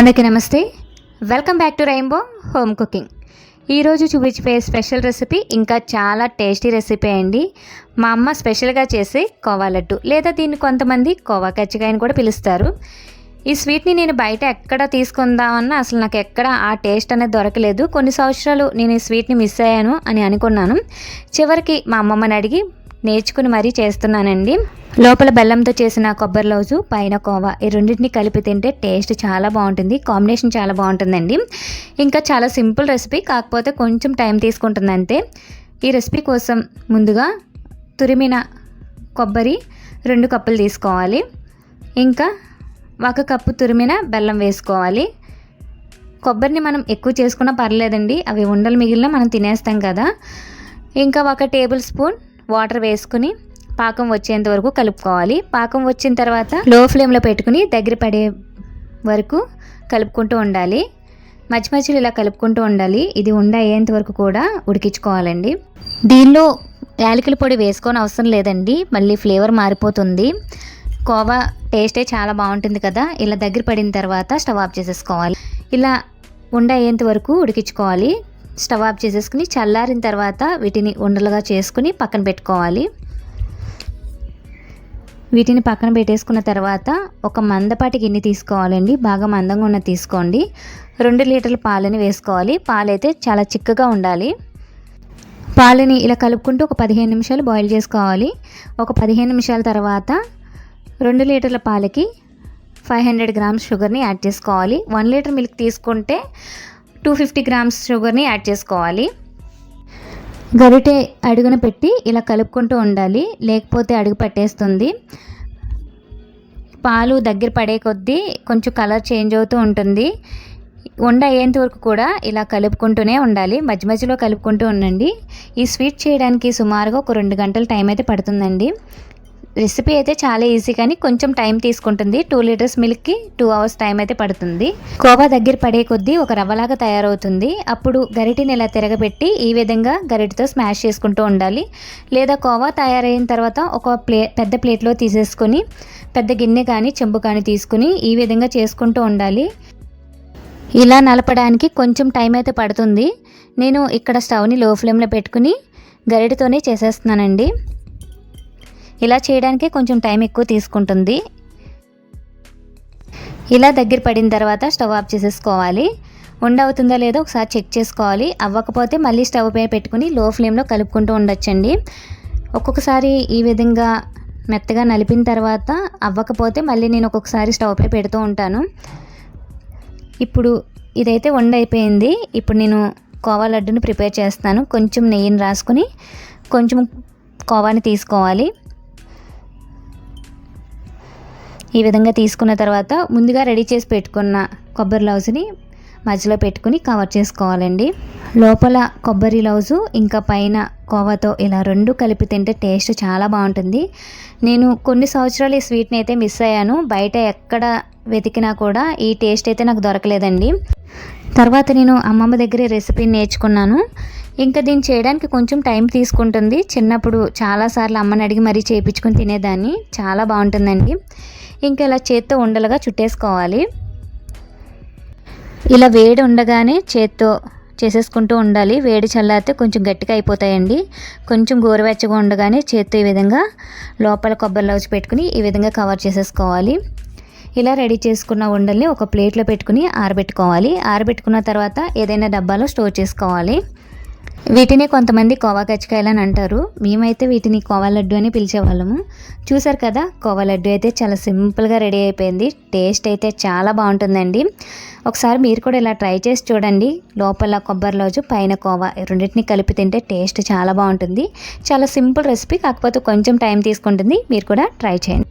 అందరికీ నమస్తే. Welcome back to rainbow home cooking ఈరోజు చూపించే స్పెషల్ రెసిపీ ఇంకా చాలా టేస్టీ రెసిపీ అండి. మా అమ్మ స్పెషల్గా చేసే కోవా లడ్డు లేదా దీన్ని కొంతమంది కోవా కచ్చికాయ అని కూడా పిలుస్తారు. ఈ స్వీట్ని నేను బయట ఎక్కడ తీసుకుందామన్నా అసలు నాకు ఎక్కడ ఆ టేస్ట్ అనేది దొరకలేదు. కొన్ని సంవత్సరాలు నేను ఈ స్వీట్ని మిస్ అయ్యాను అని అనుకున్నాను. చివరికి మా అమ్మమ్మని అడిగి నేర్చుకుని మరీ చేస్తున్నానండి. లోపల బెల్లంతో చేసిన కొబ్బరి లౌజు పైన కోవా ఈ రెండింటిని కలిపి తింటే టేస్ట్ చాలా బాగుంటుంది కాంబినేషన్ చాలా బాగుంటుందండి. ఇంకా చాలా సింపుల్ రెసిపీ కాకపోతే కొంచెం టైం తీసుకుంటుంది అంతే ఈ రెసిపీ కోసం ముందుగా తురిమిన కొబ్బరి రెండు కప్పులు తీసుకోవాలి. ఇంకా ఒక కప్పు తురిమిన బెల్లం వేసుకోవాలి. కొబ్బరిని మనం ఎక్కువ చేసుకున్నా పర్లేదండి అవి ఉండలు మిగిలిన మనం తినేస్తాం కదా. ఇంకా ఒక టేబుల్ స్పూన్ వాటర్ వేసుకుని పాకం వచ్చేంత వరకు కలుపుకోవాలి. పాకం వచ్చిన తర్వాత లో ఫ్లేమ్లో పెట్టుకుని దగ్గర పడే వరకు కలుపుకుంటూ ఉండాలి. మధ్య మధ్యలో ఇలా కలుపుకుంటూ ఉండాలి. ఇది ఉండ అయ్యేంత వరకు కూడా ఉడికించుకోవాలండి. దీనిలో యాలకుల పొడి వేసుకొని అవసరం లేదండి. మళ్ళీ ఫ్లేవర్ మారిపోతుంది. కోవా టేస్టే చాలా బాగుంటుంది కదా. ఇలా దగ్గర పడిన తర్వాత స్టవ్ ఆఫ్ చేసేసుకోవాలి. ఇలా ఉండ అయ్యేంత వరకు ఉడికించుకోవాలి. స్టవ్ ఆఫ్ చేసేసుకుని చల్లారిన తర్వాత వీటిని ఉండలుగా చేసుకుని పక్కన పెట్టుకోవాలి. వీటిని పక్కన పెట్టేసుకున్న తర్వాత ఒక మందపాటి గిన్నె తీసుకోవాలండి. బాగా మందంగా ఉన్న తీసుకోండి. రెండు లీటర్ల పాలని వేసుకోవాలి. పాలైతే చాలా చిక్కగా ఉండాలి. పాలని ఇలా కలుపుకుంటూ ఒక పదిహేను నిమిషాలు బాయిల్ చేసుకోవాలి. ఒక పదిహేను నిమిషాల తర్వాత రెండు లీటర్ల పాలకి ఫైవ్ హండ్రెడ్ గ్రామ్స్ షుగర్ని యాడ్ చేసుకోవాలి. వన్ లీటర్ మిల్క్ తీసుకుంటే టూ ఫిఫ్టీ గ్రామ్స్ షుగర్ని యాడ్ చేసుకోవాలి. గరిటె అడుగున పెట్టి ఇలా కలుపుకుంటూ ఉండాలి. లేకపోతే అడుగు పట్టేస్తుంది. పాలు దగ్గర పడే కొద్దీ కొంచెం కలర్ చేంజ్ అవుతూ ఉంటుంది. ఉండ అయ్యేంత వరకు కూడా ఇలా కలుపుకుంటూనే ఉండాలి. మధ్య మధ్యలో కలుపుకుంటూ ఉండండి. ఈ స్వీట్ చేయడానికి సుమారుగా ఒక రెండు గంటల టైం అయితే పడుతుందండి. రెసిపీ అయితే చాలా ఈజీ కానీ కొంచెం టైం తీసుకుంటుంది. టూ లీటర్స్ మిల్క్కి టూ అవర్స్ టైం అయితే పడుతుంది. కోవా దగ్గర పడే కొద్దీ ఒక రవ్వలాగా తయారవుతుంది. అప్పుడు గరిటిని ఇలా తిరగబెట్టి ఈ విధంగా గరిటితో స్మాష్ చేసుకుంటూ ఉండాలి. లేదా కోవా తయారైన తర్వాత ఒక ప్లే పెద్ద ప్లేట్లో తీసేసుకొని పెద్ద గిన్నె కానీ చెంబు కానీ తీసుకుని ఈ విధంగా చేసుకుంటూ ఉండాలి. ఇలా నలపడానికి కొంచెం టైం అయితే పడుతుంది. నేను ఇక్కడ స్టవ్ని లో ఫ్లేమ్లో పెట్టుకుని గరిటతోనే చేసేస్తున్నానండి. ఇలా చేయడానికి కొంచెం టైం ఎక్కువ తీసుకుంటుంది. ఇలా దగ్గర పడిన తర్వాత స్టవ్ ఆఫ్ చేసేసుకోవాలి. ఉండవుతుందో లేదో ఒకసారి చెక్ చేసుకోవాలి. అవ్వకపోతే మళ్ళీ స్టవ్ పై పెట్టుకుని లో ఫ్లేమ్లో కలుపుకుంటూ ఉండొచ్చండి. ఒక్కొక్కసారి ఈ విధంగా మెత్తగా నలిపిన తర్వాత అవ్వకపోతే మళ్ళీ నేను ఒక్కొక్కసారి స్టవ్ పై పెడుతూ ఉంటాను. ఇప్పుడు ఇదైతే వండైపోయింది ఇప్పుడు నేను కోవా లడ్డుని ప్రిపేర్ చేస్తాను. కొంచెం నెయ్యిని రాసుకొని కొంచెం కోవాని తీసుకోవాలి. ఈ విధంగా తీసుకున్న తర్వాత ముందుగా రెడీ చేసి పెట్టుకున్న కొబ్బరి లౌజ్ని మధ్యలో పెట్టుకుని కవర్ చేసుకోవాలండి. లోపల కొబ్బరి లౌజు ఇంకా పైన కోవాతో ఇలా రెండు కలిపి తింటే టేస్ట్ చాలా బాగుంటుంది. నేను కొన్ని సంవత్సరాలు ఈ స్వీట్ని అయితే మిస్ అయ్యాను. బయట ఎక్కడ వెతికినా కూడా ఈ టేస్ట్ అయితే నాకు దొరకలేదండి. తర్వాత నేను అమ్మమ్మ దగ్గర రెసిపీని నేర్చుకున్నాను. ఇంకా దీన్ని చేయడానికి కొంచెం టైం తీసుకుంటుంది. చిన్నప్పుడు చాలాసార్లు అమ్మని అడిగి మరీ చేయించుకొని తినేదాన్ని. చాలా బాగుంటుందండి. ఇంకా ఇలా చేత్తో ఉండలుగా చుట్టేసుకోవాలి. ఇలా వేడి ఉండగానే చేత్తో చేసేసుకుంటూ ఉండాలి. వేడి చల్లారితే కొంచెం గట్టిగా అయిపోతాయండి. కొంచెం గోరువెచ్చగా ఉండగానే చేత్తో ఈ విధంగా లోపల కొబ్బరి లౌచి పెట్టుకుని ఈ విధంగా కవర్ చేసేసుకోవాలి. ఇలా రెడీ చేసుకున్న ఉండల్ని ఒక ప్లేట్లో పెట్టుకుని ఆరబెట్టుకోవాలి. ఆరబెట్టుకున్న తర్వాత ఏదైనా డబ్బాలో స్టోర్ చేసుకోవాలి. వీటిని కొంతమంది కోవా కచ్చికాయలు అని అంటారు. మేమైతే వీటిని కోవా లడ్డు అని పిలిచేవాళ్ళము. చూసారు కదా కోవా లడ్డు అయితే చాలా సింపుల్గా రెడీ అయిపోయింది. టేస్ట్ అయితే చాలా బాగుంటుందండి. ఒకసారి మీరు కూడా ఇలా ట్రై చేసి చూడండి. లోపల కొబ్బరి లోజు పైన కోవా రెండింటిని కలిపి తింటే టేస్ట్ చాలా బాగుంటుంది. చాలా సింపుల్ రెసిపీ కాకపోతే కొంచెం టైం తీసుకుంటుంది. మీరు కూడా ట్రై చేయండి.